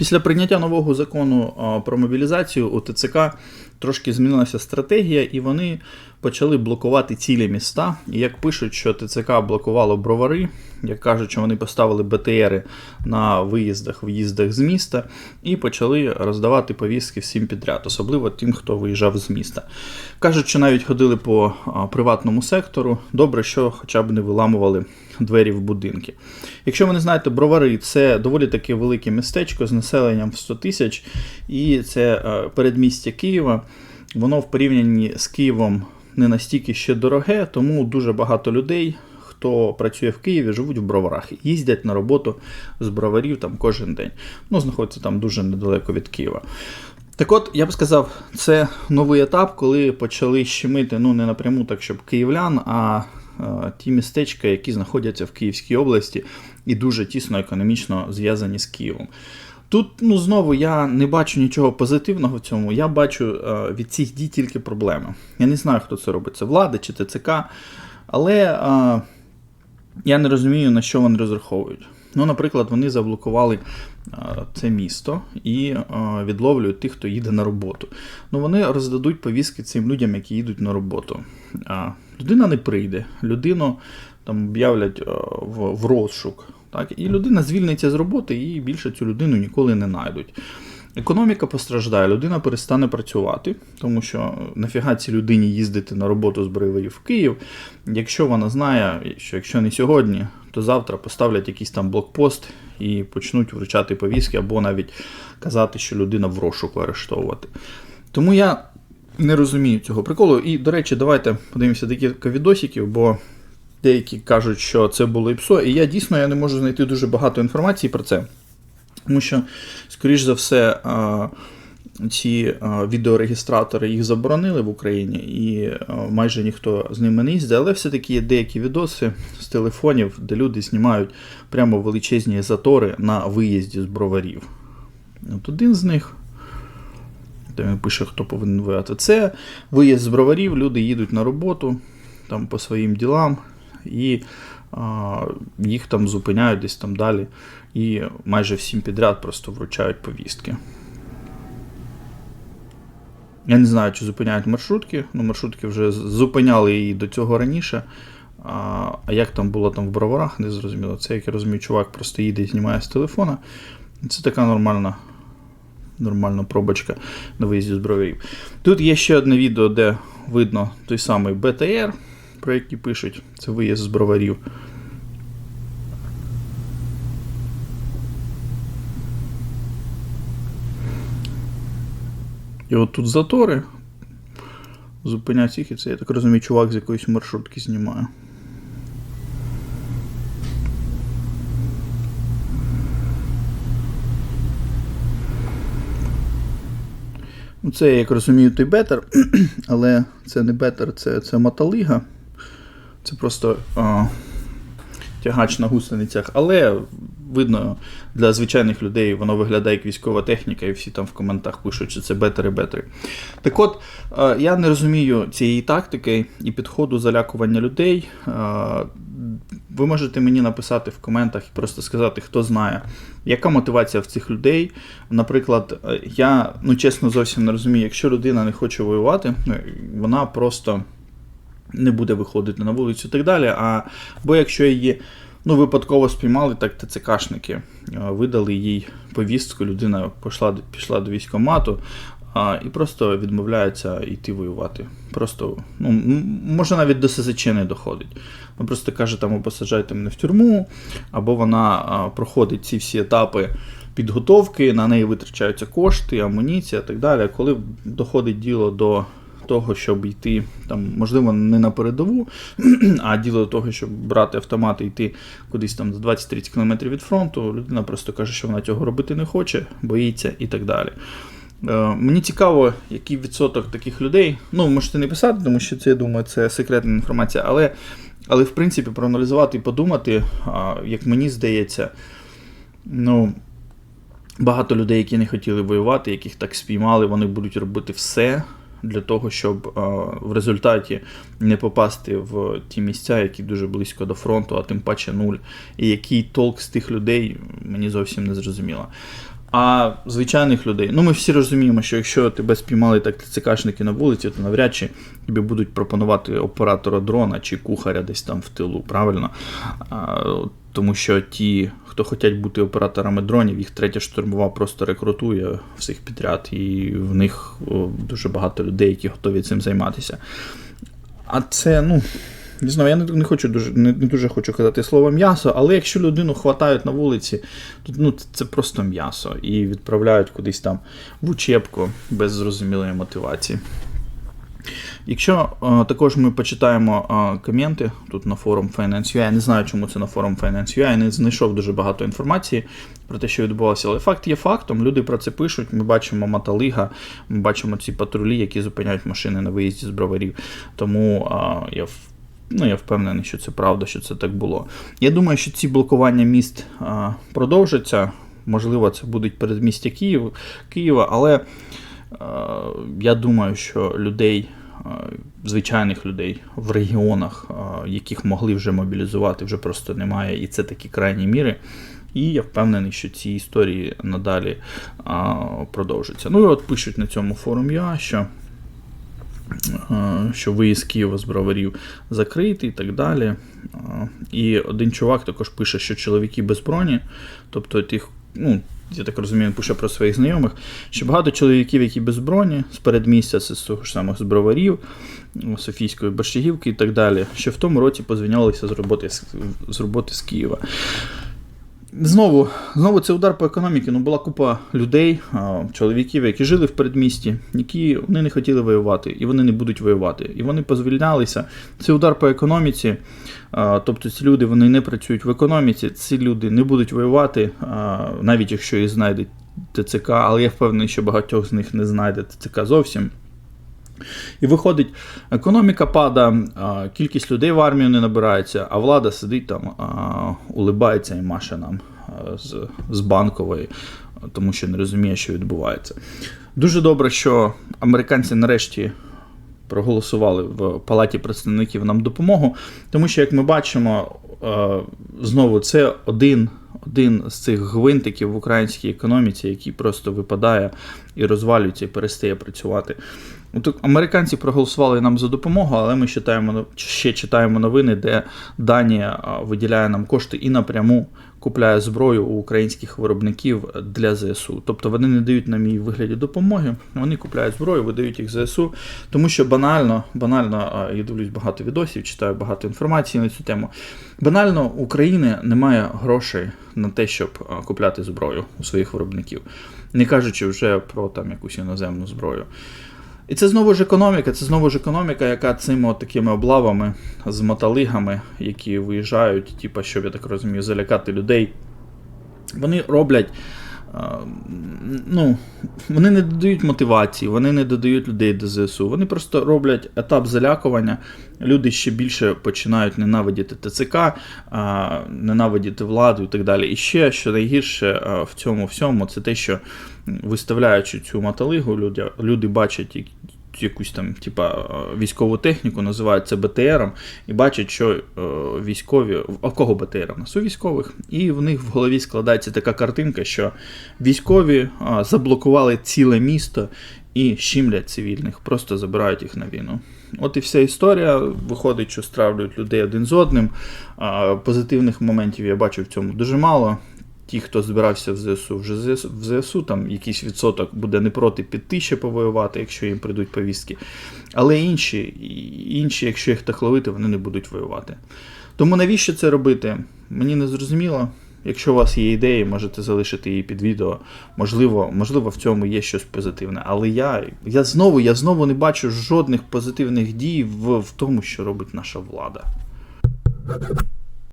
Після прийняття нового закону про мобілізацію у ТЦК трошки змінилася стратегія, і вони почали блокувати цілі міста. І як пишуть, що ТЦК блокувало бровари, як кажуть, що вони поставили БТРи на виїздах, в'їздах з міста і почали роздавати повістки всім підряд, особливо тим, хто виїжджав з міста. Кажуть, що навіть ходили по приватному сектору. Добре, що хоча б не виламували двері в будинки. Якщо ви не знаєте, бровари це доволі таке велике містечко з населенням в 100 тисяч, і це е, передмістя Києва. Воно в порівнянні з Києвом не настільки ще дороге, тому дуже багато людей. Хто працює в Києві, живуть в броварах, їздять на роботу з броварів там кожен день. Ну, знаходиться там дуже недалеко від Києва. Так от, я б сказав, це новий етап, коли почали щемити ну не напряму, так щоб київлян, а Е, ті містечка, які знаходяться в Київській області і дуже тісно економічно зв'язані з Києвом. Тут ну знову я не бачу нічого позитивного в цьому. Я бачу е, від цих дій тільки проблеми. Я не знаю, хто це робить, це влада чи ТЦК, але е, я не розумію, на що вони розраховують. Ну, Наприклад, вони заблокували це місто і відловлюють тих, хто їде на роботу. Ну, Вони роздадуть повістки цим людям, які їдуть на роботу. Людина не прийде, людину там об'являть в, в розшук. Так? І людина звільниться з роботи і більше цю людину ніколи не знайдуть. Економіка постраждає, людина перестане працювати, тому що нафіга цій людині їздити на роботу з Броварів в Київ, якщо вона знає, що якщо не сьогодні, то завтра поставлять якийсь там блокпост і почнуть вручати повістки, або навіть казати, що людина в розшуку арештовувати. Тому я не розумію цього приколу. І, до речі, давайте подивимося декілька відосиків, бо деякі кажуть, що це було ІПСО, і я дійсно я не можу знайти дуже багато інформації про це. Тому що, скоріш за все, ці відеорегістратори їх заборонили в Україні, і майже ніхто з ними не їздить, але все-таки є деякі відоси з телефонів, де люди знімають прямо величезні затори на виїзді з броварів. От Один з них. Де він пише, хто повинен виїхати. Це виїзд з броварів, люди їдуть на роботу там по своїм ділам, і а, їх там зупиняють десь там далі. І майже всім підряд просто вручають повістки. Я не знаю, чи зупиняють маршрутки. Ну, маршрутки вже зупиняли її до цього раніше. А а як там було там в броварах, не зрозуміло. Це, як я розумію, чувак просто їде і знімає з телефона. Це така нормальна нормальна пробочка на виїзді з броварів. Тут є ще одне відео, де видно той самий БТР, про який пишуть. Це виїзд з броварів. І от тут затори. Зупинять їх і це, я так розумію, чувак з якоїсь маршрутки знімає. Ну, Це, я як розумію, той бетер, але це не бетер, це це мотолига. Це просто а, тягач на гусеницях. Але видно, для звичайних людей воно виглядає як військова техніка, і всі там в коментах пишуть, що це бетери-бетери. Так от, е, я не розумію цієї тактики і підходу залякування людей. Е, ви можете мені написати в коментах і просто сказати, хто знає, яка мотивація в цих людей. Наприклад, я ну чесно зовсім не розумію, якщо людина не хоче воювати, вона просто не буде виходити на вулицю і так далі. А бо якщо її Ну, випадково спіймали, так ТЦКшники е, видали їй повістку, людина пішла пішла до військкомату а, і просто відмовляється йти воювати. Просто, ну, може навіть до СЗЧ не доходить. Вона просто каже, там посаджайте мене в тюрму, або вона а, проходить ці всі етапи підготовки, на неї витрачаються кошти, амуніція і так далі. Коли доходить діло до того, щоб йти там, можливо, не на передову, а діло до того, щоб брати автомат і йти кудись там за 20-30 км від фронту, людина просто каже, що вона цього робити не хоче, боїться і так далі. Е, мені цікаво, який відсоток таких людей. Ну, можете не писати, тому що це, я думаю, це секретна інформація, але, але в принципі, проаналізувати і подумати, як мені здається, ну. Багато людей, які не хотіли воювати, яких так спіймали, вони будуть робити все, для того, щоб в результаті не попасти в ті місця, які дуже близько до фронту, а тим паче нуль. І який толк з тих людей, мені зовсім не зрозуміло. А звичайних людей, ну ми всі розуміємо, що якщо тебе спіймали так ТЦКшники на вулиці, то навряд чи тобі будуть пропонувати оператора дрона чи кухаря десь там в тилу, правильно? А, тому що ті, хто хочуть бути операторами дронів, їх третя штурмова просто рекрутує всіх підряд, і в них дуже багато людей, які готові цим займатися. А це, ну. Не знаю, я не, хочу дуже не, не дуже хочу казати слово м'ясо, але якщо людину хватають на вулиці, то ну, це просто м'ясо і відправляють кудись там в учебку без зрозумілої мотивації. Якщо е, також ми почитаємо е, коменти тут на форум Finance.ua, я не знаю, чому це на форум Finance.ua, я не знайшов дуже багато інформації про те, що відбувалося, але факт є фактом, люди про це пишуть. Ми бачимо Маталига, ми бачимо ці патрулі, які зупиняють машини на виїзді з броварів. Тому е, я Ну, я впевнений, що це правда, що це так було. Я думаю, що ці блокування міст а, продовжаться. Можливо, це будуть передмістя Київ, Києва, але а, я думаю, що людей, звичайних людей в регіонах, яких могли вже мобілізувати, вже просто немає. І це такі крайні міри. І я впевнений, що ці історії надалі а, продовжаться. Ну і от пишуть на цьому форумі, я, що е, що виїзд Києва з броварів закритий і так далі. Е, І один чувак також пише, що чоловіки без броні, тобто тих, ну, я так розумію, пише про своїх знайомих, що багато чоловіків, які без броні, з передмістя, з того ж самого з броварів, Софійської Борщагівки і так далі, що в тому році позвінялися з роботи з роботи з Києва. Знову, знову це удар по економіці. Ну, була купа людей, чоловіків, які жили в передмісті, які вони не хотіли воювати, і вони не будуть воювати. І вони позвільнялися. Це удар по економіці. Тобто ці люди вони не працюють в економіці, ці люди не будуть воювати, навіть якщо їх знайде ТЦК, але я впевнений, що багатьох з них не знайде ТЦК зовсім. І виходить, економіка падає, кількість людей в армію не набирається, а влада сидить там, улибається і маше нам з, з банкової, тому що не розуміє, що відбувається. Дуже добре, що американці нарешті проголосували в Палаті представників нам допомогу, тому що, як ми бачимо, знову це один. Один з цих гвинтиків в українській економіці, який просто випадає і розвалюється, і перестає працювати. От тут американці проголосували нам за допомогу, але ми читаємо, ще читаємо новини, де Данія виділяє нам кошти і напряму купляє зброю у українських виробників для ЗСУ. Тобто вони не дають нам її вигляді допомоги, вони купляють зброю, видають їх ЗСУ, тому що банально, банально, я дивлюсь багато відосів, читаю багато інформації на цю тему. Банально України немає грошей на те, щоб купляти зброю у своїх виробників, не кажучи вже про там якусь іноземну зброю. І це знову ж економіка, це знову ж економіка, яка цими от такими облавами з моталигами, які виїжджають, типу, щоб я так розумію, залякати людей. Вони роблять. Е, Ну, вони не додають мотивації, вони не додають людей до ЗСУ. Вони просто роблять етап залякування. Люди ще більше починають ненавидіти ТЦК, ненавидіти владу і так далі. І ще, що найгірше в цьому всьому, це те, що виставляючи цю маталигу, люди, люди бачать якусь там, типа, е, військову техніку, називають це БТРом, і бачать, що е, військові. А в кого БТР? У нас у військових. І в них в голові складається така картинка, що військові а, заблокували ціле місто і щімлять цивільних, просто забирають їх на війну. От і вся історія. Виходить, що стравлюють людей один з одним. Позитивних моментів я бачу в цьому дуже мало. Ті, хто збирався в ЗСУ, вже в ЗСУ там якийсь відсоток буде не проти піти ще повоювати, якщо їм прийдуть повістки. Але інші, інші, якщо їх так ловити, вони не будуть воювати. Тому навіщо це робити? Мені не зрозуміло. Якщо у вас є ідеї, можете залишити її під відео. Можливо, можливо, в цьому є щось позитивне. Але я, я знову я знову не бачу жодних позитивних дій в, в тому, що робить наша влада.